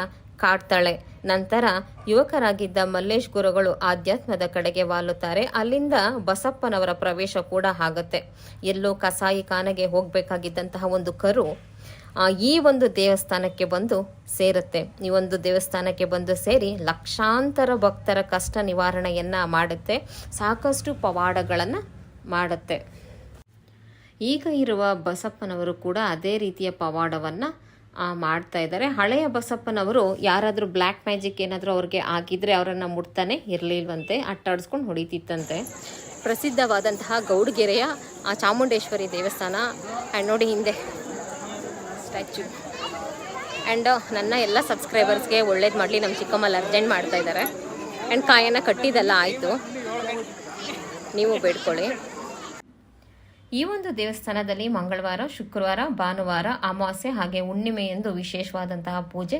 ಕಾಡ್ತಾಳೆ. ನಂತರ ಯುವಕರಾಗಿದ್ದ ಮಲ್ಲೇಶ್ ಗುರುಗಳು ಆಧ್ಯಾತ್ಮದ ಕಡೆಗೆ ವಾಲುತ್ತಾರೆ. ಅಲ್ಲಿಂದ ಬಸಪ್ಪನವರ ಪ್ರವೇಶ ಕೂಡ ಆಗುತ್ತೆ. ಎಲ್ಲೋ ಕಸಾಯಿ ಖಾನೆಗೆ ಹೋಗಬೇಕಾಗಿದ್ದಂತಹ ಒಂದು ಕರು ಈ ಒಂದು ದೇವಸ್ಥಾನಕ್ಕೆ ಬಂದು ಸೇರುತ್ತೆ. ಈ ಒಂದು ದೇವಸ್ಥಾನಕ್ಕೆ ಬಂದು ಸೇರಿ ಲಕ್ಷಾಂತರ ಭಕ್ತರ ಕಷ್ಟ ನಿವಾರಣೆಯನ್ನ ಮಾಡುತ್ತೆ. ಸಾಕಷ್ಟು ಪವಾಡಗಳನ್ನು ಮಾಡುತ್ತೆ. ಈಗ ಇರುವ ಬಸಪ್ಪನವರು ಕೂಡ ಅದೇ ರೀತಿಯ ಪವಾಡವನ್ನು ಮಾಡ್ತಾ ಇದ್ದಾರೆ. ಹಳೆಯ ಬಸಪ್ಪನವರು ಯಾರಾದರೂ ಬ್ಲ್ಯಾಕ್ ಮ್ಯಾಜಿಕ್ ಏನಾದರೂ ಅವ್ರಿಗೆ ಆಗಿದ್ರೆ ಅವರನ್ನು ಮುಟ್ತಾನೆ ಇರಲಿಲ್ವಂತೆ, ಅಟ್ಟಾಡಿಸ್ಕೊಂಡು ಹೊಡಿತಿತ್ತಂತೆ. ಪ್ರಸಿದ್ಧವಾದಂತಹ ಗೌಡಗೆರೆಯ ಆ ಚಾಮುಂಡೇಶ್ವರಿ ದೇವಸ್ಥಾನ. ಆ್ಯಂಡ್ ನೋಡಿ ಹಿಂದೆ ಸ್ಟ್ಯಾಚ್ಯು. ಆ್ಯಂಡ್ ನನ್ನ ಎಲ್ಲ ಸಬ್ಸ್ಕ್ರೈಬರ್ಸ್ಗೆ ಒಳ್ಳೇದು ಮಾಡಲಿ. ನಮ್ಮ ಚಿಕ್ಕಮ್ಮಲ್ಲಿ ಅರ್ಜೆಂಟ್ ಮಾಡ್ತಾ ಇದ್ದಾರೆ. ಆ್ಯಂಡ್ ಕಾಯನ್ನು ಕಟ್ಟಿದ್ದೆಲ್ಲ ಆಯಿತು. ನೀವು ಬೇಡ್ಕೊಳ್ಳಿ. ಈ ಒಂದು ದೇವಸ್ಥಾನದಲ್ಲಿ ಮಂಗಳವಾರ, ಶುಕ್ರವಾರ, ಭಾನುವಾರ, ಅಮಾವಾಸ್ಯೆ ಹಾಗೆ ಹುಣ್ಣಿಮೆ ಎಂದು ವಿಶೇಷವಾದಂತಹ ಪೂಜೆ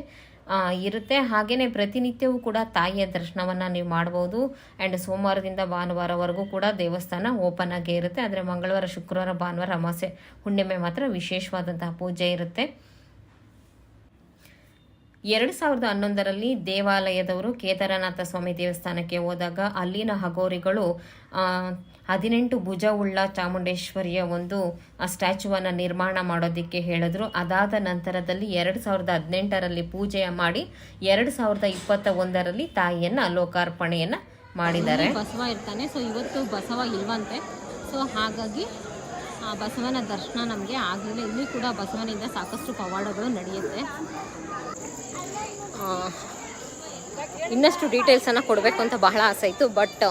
ಇರುತ್ತೆ. ಹಾಗೆಯೇ ಪ್ರತಿನಿತ್ಯವೂ ಕೂಡ ತಾಯಿಯ ದರ್ಶನವನ್ನು ನೀವು ಮಾಡ್ಬೋದು. ಆ್ಯಂಡ್ ಸೋಮವಾರದಿಂದ ಭಾನುವಾರವರೆಗೂ ಕೂಡ ದೇವಸ್ಥಾನ ಓಪನ್ ಆಗೇ ಇರುತ್ತೆ. ಆದರೆ ಮಂಗಳವಾರ, ಶುಕ್ರವಾರ, ಭಾನುವಾರ, ಅಮಾವಾಸ್ಯೆ, ಹುಣ್ಣಿಮೆ ಮಾತ್ರ ವಿಶೇಷವಾದಂತಹ ಪೂಜೆ ಇರುತ್ತೆ. ಎರಡು ಸಾವಿರದ ಹನ್ನೊಂದರಲ್ಲಿ ದೇವಾಲಯದವರು ಕೇದಾರನಾಥ ಸ್ವಾಮಿ ದೇವಸ್ಥಾನಕ್ಕೆ ಹೋದಾಗ ಅಲ್ಲಿನ ಹಗೋರಿಗಳು ಹದಿನೆಂಟು ಭುಜವುಳ್ಳ ಚಾಮುಂಡೇಶ್ವರಿಯ ಒಂದು ಸ್ಟ್ಯಾಚುವನ್ನು ನಿರ್ಮಾಣ ಮಾಡೋದಕ್ಕೆ ಹೇಳಿದ್ರು. ಅದಾದ ನಂತರದಲ್ಲಿ ಎರಡು ಸಾವಿರದ ಹದಿನೆಂಟರಲ್ಲಿ ಪೂಜೆ ಮಾಡಿ, ಎರಡು ಸಾವಿರದ ಇಪ್ಪತ್ತ ಒಂದರಲ್ಲಿ ತಾಯಿಯನ್ನು ಲೋಕಾರ್ಪಣೆಯನ್ನು ಮಾಡಿದ್ದಾರೆ. ಬಸವ ಇರ್ತಾನೆ, ಸೊ ಇವತ್ತು ಬಸವ ಇಲ್ವಂತೆ. ಸೊ ಹಾಗಾಗಿ ಬಸವನ ದರ್ಶನ ನಮಗೆ ಆಗಲಿಲ್ಲ. ಇಲ್ಲಿ ಕೂಡ ಬಸವನಿಂದ ಸಾಕಷ್ಟು ಪವಾಡಗಳು ನಡೆಯುತ್ತೆ. ಇನ್ನಷ್ಟು ಡೀಟೇಲ್ಸನ್ನು ಕೊಡಬೇಕು ಅಂತ ಬಹಳ ಆಸೆ ಇತ್ತು ಬಟ್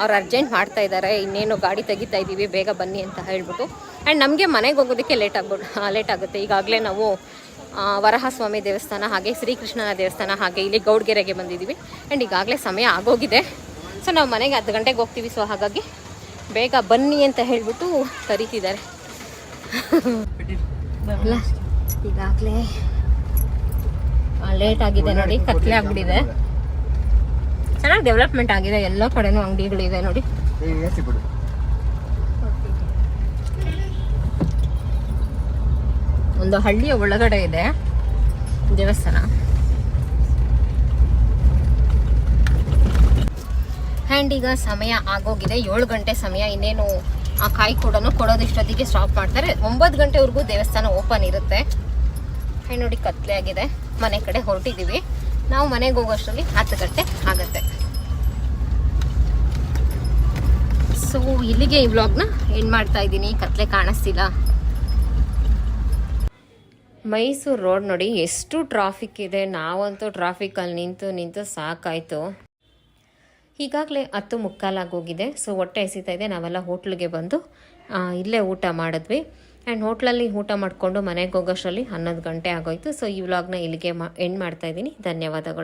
ಅವ್ರು ಅರ್ಜೆಂಟ್ ಮಾಡ್ತಾ ಇದ್ದಾರೆ ಇನ್ನೇನು ಗಾಡಿ ತೆಗಿತಾ ಇದ್ದೀವಿ ಬೇಗ ಬನ್ನಿ ಅಂತ ಹೇಳ್ಬಿಟ್ಟು. ಆ್ಯಂಡ್ ನಮಗೆ ಮನೆಗೆ ಹೋಗೋದಕ್ಕೆ ಲೇಟ್ ಆಗ್ಬಿಟ್ಟು ಲೇಟ್ ಆಗುತ್ತೆ. ಈಗಾಗಲೇ ನಾವು ವರಹಸ್ವಾಮಿ ದೇವಸ್ಥಾನ ಹಾಗೆ ಶ್ರೀಕೃಷ್ಣನ ದೇವಸ್ಥಾನ ಹಾಗೆ ಇಲ್ಲಿ ಗೌಡ್ಗೆರೆಗೆ ಬಂದಿದ್ದೀವಿ ಆ್ಯಂಡ್ ಈಗಾಗಲೇ ಸಮಯ ಆಗೋಗಿದೆ. ಸೊ ನಾವು ಮನೆಗೆ ಹತ್ತು ಗಂಟೆಗೆ ಹೋಗ್ತೀವಿ. ಸೊ ಹಾಗಾಗಿ ಬೇಗ ಬನ್ನಿ ಅಂತ ಹೇಳ್ಬಿಟ್ಟು ಕರಿತಿದ್ದಾರೆ. ಈಗಾಗಲೇ ಲೇಟ್ ಆಗಿದೆ ನೋಡಿ, ಕತ್ಲೆ ಆಗ್ಬಿಟ್ಟಿದೆ. ಚೆನ್ನಾಗಿ ಡೆವಲಪ್ಮೆಂಟ್ ಆಗಿದೆ, ಎಲ್ಲ ಕಡೆನೂ ಅಂಗಡಿಗಳಿದೆ ನೋಡಿ. ಒಂದು ಹಳ್ಳಿಯ ಒಳಗಡೆ ಇದೆ ದೇವಸ್ಥಾನ. ಆ್ಯಂಡ್ ಈಗ ಸಮಯ ಆಗೋಗಿದೆ, ಏಳು ಗಂಟೆ ಸಮಯ, ಇನ್ನೇನು ಆ ಕಾಯಿ ಕೂಡ ಕೊಡೋದಿಷ್ಟೊತ್ತಿಗೆ ಸ್ಟಾಪ್ ಮಾಡ್ತಾರೆ. ಒಂಬತ್ತು ಗಂಟೆವರೆಗೂ ದೇವಸ್ಥಾನ ಓಪನ್ ಇರುತ್ತೆ. ಆ್ಯಂಡ್ ನೋಡಿ ಕತ್ಲೆ ಆಗಿದೆ. ಮನೆ ಕಡೆ ಹೊರಟಿದ್ದೀವಿ ನಾವು ಮನೆಗೆ ಹೋಗೋಷ್ಟರಲ್ಲಿ ಹತ್ತು ಗಂಟೆ ಆಗುತ್ತೆ. ಸೊ ಇಲ್ಲಿಗೆ ಈ ವ್ಲಾಗ್ನ ಎಂಡ್ ಮಾಡ್ತಾ ಇದ್ದೀನಿ. ಕತ್ಲೆ ಕಾಣಿಸ್ತಿಲ್ಲ. ಮೈಸೂರು ರೋಡ್ ನೋಡಿ ಎಷ್ಟು ಟ್ರಾಫಿಕ್ ಇದೆ. ನಾವಂತೂ ಟ್ರಾಫಿಕಲ್ಲಿ ನಿಂತು ನಿಂತು ಸಾಕಾಯಿತು. ಈಗಾಗಲೇ ಹತ್ತು ಮುಕ್ಕಾಲಾಗೋಗಿದೆ ಸೊ ಹೊಟ್ಟೆ ಎಸಿತಾ ಇದೆ. ನಾವೆಲ್ಲ ಹೋಟ್ಲಿಗೆ ಬಂದು ಇಲ್ಲೇ ಊಟ ಮಾಡಿದ್ವಿ. ಆ್ಯಂಡ್ ಹೋಟ್ಲಲ್ಲಿ ಊಟ ಮಾಡಿಕೊಂಡು ಮನೆಗೆ ಹೋಗೋಷ್ಟರಲ್ಲಿ ಹನ್ನೊಂದು ಗಂಟೆ ಆಗೋಯ್ತು. ಸೊ ಈ ವ್ಲಾಗ್ನ ಇಲ್ಲಿಗೆ ಮಾ ಎಂಡ್ ಮಾಡ್ತಾ ಇದ್ದೀನಿ. ಧನ್ಯವಾದಗಳು.